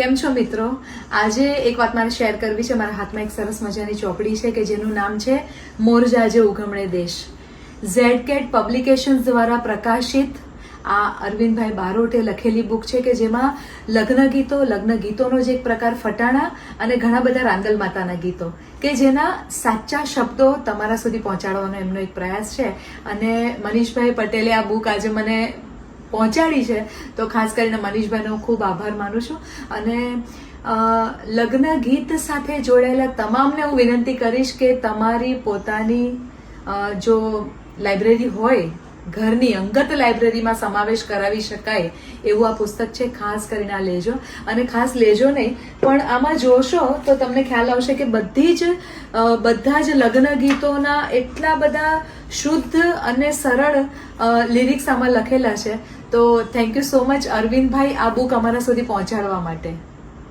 કેમ છો મિત્રો? આજે એક વાત મારે શેર કરવી છે. મારા હાથમાં એક સરસ મજાની ચોપડી છે કે જેનું નામ છે મોરજાજે ઉગમણે દેશ. ઝેડ કેટ પબ્લિકેશન્સ દ્વારા પ્રકાશિત આ અરવિંદભાઈ બારોટે લખેલી બુક છે કે જેમાં લગ્ન ગીતો, લગ્ન ગીતોનો જ એક પ્રકાર ફટાણા અને ઘણા બધા રાંદલ માતાના ગીતો કે જેના સાચા શબ્દો તમારા સુધી પહોંચાડવાનો એમનો એક પ્રયાસ છે. અને મનીષભાઈ પટેલે આ બુક આજે મને પહોંચાડી છે, તો ખાસ કરીને મનીષભાઈનો ખૂબ આભાર માનું છું. અને લગ્ન ગીત સાથે જોડાયેલા તમામને હું વિનંતી કરીશ કે તમારી પોતાની જો લાઇબ્રેરી હોય ઘરની અંગત લાઇબ્રેરીમાં સમાવેશ કરાવી શકાય એવું આ પુસ્તક છે, ખાસ કરીને આ લેજો. અને ખાસ લેજો નહીં, પણ આમાં જોશો તો તમને ખ્યાલ આવશે કે બધી જ બધા જ લગ્ન ગીતોના એટલા બધા શુદ્ધ અને સરળ લિરિક્સ આમાં લખેલા છે. તો thank you so much Arvindbhai આ બુક અમારા સુધી પહોંચાડવા માટે.